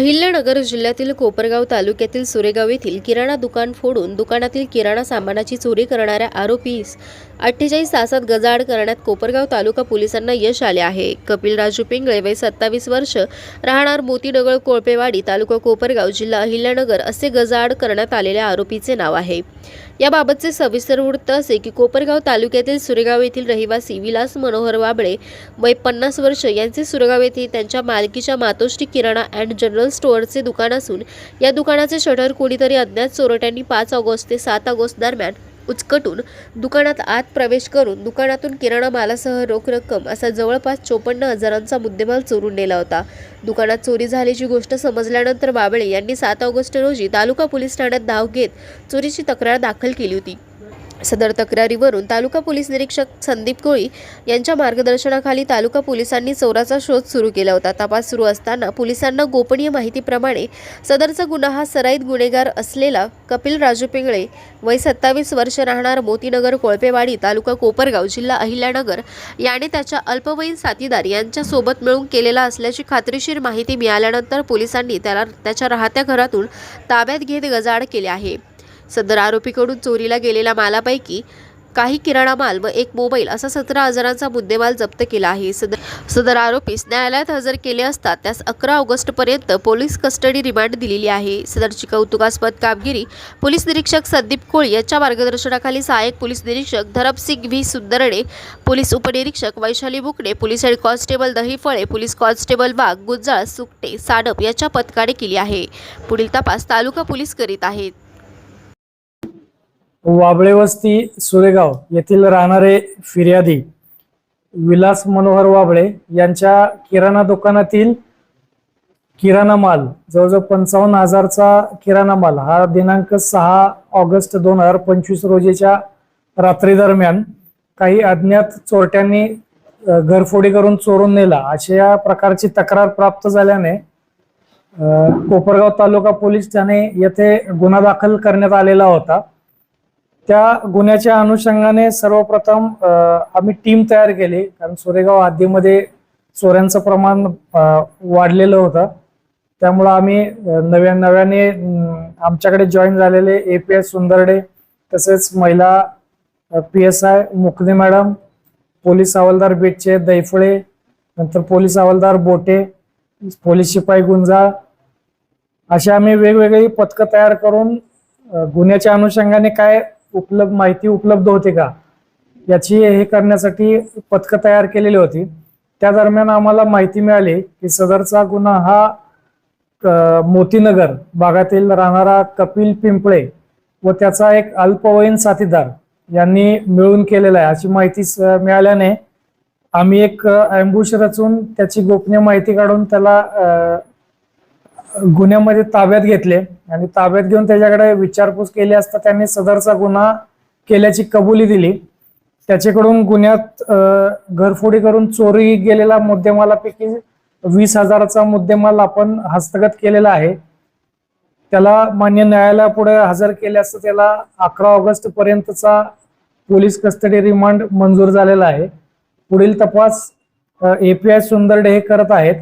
अहिल्यानगर जिल्ह्यातील कोपरगाव तालुक्यातील सुरेगाव येथील किराणा दुकान फोडून दुकानातील किराणा सामानाची चोरी करणाऱ्या आरोपीस अठ्ठेचाळीस तासात गजाआड करण्यात कोपरगाव तालुका पोलिसांना यश आले आहे. कपिल राजू पिंगळे वय सत्तावीस वर्ष राहणार मोतीडगळ कोळपेवाडी तालुका कोपरगाव जिल्हा अहिल्यानगर असे गजाआड करण्यात आलेल्या आरोपीचे नाव आहे. याबाबतचे सविस्तर वृत्त असे की कोपरगाव तालुक्यातील सुरेगाव येथील रहिवासी विलास मनोहर वाबळे वय पन्नास वर्ष यांचे सुरगाव येथे त्यांच्या मालकीच्या मातोश्री किराणा अँड जनरल स्टोअरचे दुकान असून या दुकानाचे शटर कोणीतरी अज्ञात चोरट्यांनी पाच ऑगस्ट ते सात ऑगस्ट दरम्यान उचकटून दुकानात आत प्रवेश करून दुकानातून किराणा मालासह रोख रक्कम असा जवळपास चोपन्न हजारांचा मुद्देमाल चोरून नेला होता. दुकानात चोरी झाल्याची गोष्ट समजल्यानंतर बाबळे यांनी सात ऑगस्ट रोजी तालुका पोलीस ठाण्यात धाव घेत चोरीची तक्रार दाखल केली होती. सदर तक्रारीवरून तालुका पोलीस निरीक्षक संदीप कोळी यांच्या मार्गदर्शनाखाली तालुका पोलिसांनी चोराचा शोध सुरू केला होता. तपास सुरू असताना पोलिसांना गोपनीय माहितीप्रमाणे सदरचा गुन्हा हा सराईत गुन्हेगार असलेला कपिल राजू पिंगळे वय सत्तावीस वर्ष राहणार मोतीनगर कोळपेवाडी तालुका कोपरगाव जिल्हा अहिल्यानगर याने त्याच्या अल्पवयीन साथीदार यांच्यासोबत मिळून केलेला असल्याची खात्रीशीर माहिती मिळाल्यानंतर पोलिसांनी त्याला त्याच्या राहत्या घरातून ताब्यात घेत गजाड केले आहे. सदर आरोपीकडून चोरीला गेलेल्या मालापैकी काही किराणा माल व एक मोबाईल असा सतरा हजारांचा मुद्देमाल जप्त केला आहे. सदर सदर आरोपीस न्यायालयात हजर केले असता त्यास अकरा ऑगस्टपर्यंत पोलीस कस्टडी रिमांड दिलेली आहे. सदरची कौतुकास्पद कामगिरी पोलीस निरीक्षक संदीप कोळी यांच्या मार्गदर्शनाखाली सहाय्यक पोलीस निरीक्षक धरमसिंग व्ही. सुंदरडे पोलीस उपनिरीक्षक Vaishali Bukde police head constable Dahiphale police constable Wagh Gunjal Sukte Sadap याच्या पथकाने केली आहे. पुढील तपास तालुका पोलीस करीत आहेत. वाबळेवस्ती सुरेगाव येथील राहणारे फिर्यादी विलास मनोहर वाबळे यांच्या किराणा दुकानातील किराणा माल जवळजवळ पंचावन्न हजारचा किराणा माल हा दिनांक सहा ऑगस्ट दोन हजार पंचवीस रोजीच्या रात्री दरम्यान काही अज्ञात चोरट्यांनी घरफोडी करून चोरून नेला. अशा प्रकारची तक्रार प्राप्त झाल्याने कोपरगाव तालुका पोलीस ठाणे येथे गुन्हा दाखल करण्यात आलेला होता. त्या गुन्ह्याच्या अनुषंगाने सर्वप्रथम आम्ही टीम तयार केली. कारण सोरेगाव हद्दीमध्ये चोऱ्यांचं प्रमाण वाढलेलं होतं. त्यामुळं आम्ही नव्या नव्याने आमच्याकडे जॉईन झालेले ए पी एस सुंदरडे तसेच महिला P S I Mukade madam police हवालदार बेटचे दैफळे नंतर पोलीस हवालदार बोटे पोलीस शिपाई गुंजाळ अशा आम्ही वेगवेगळी पथकं तयार करून गुन्ह्याच्या अनुषंगाने काय उपलब्ध माहिती उपलब्ध होते का? याची हे करण्यासाठी पथकं तयार केलेली होती. त्या दरम्यान आम्हाला माहिती मिळाली की सदरचा गुन्हा हा मोतीनगर भागातील राहणारा कपिल पिंपळे व त्याचा एक अल्पवयीन साथीदार यांनी मिळून केलेला आहे. अशी माहिती स- मिळाल्याने आम्ही एक अँबुश रचून त्याची गोपनीय माहिती काढून त्याला गुन्ह्यामध्ये ताब्यात घेतले आणि ताब्यात घेऊन त्याच्याकडे विचारपूस केली असता त्यांनी सदरचा गुन्हा केल्याची कबुली दिली. त्याच्याकडून गुन्ह्यात घरफोडी करून चोरी गेलेला मुद्देमालापैकी वीस हजाराचा मुद्देमाल आपण हस्तगत केलेला आहे. त्याला मान्य न्यायालयापुढे हजर केले असता त्याला अकरा ऑगस्ट पर्यंतचा पोलीस कस्टडी रिमांड मंजूर झालेला आहे. पुढील तपास एपीआय सुंदरडे हे करत आहेत.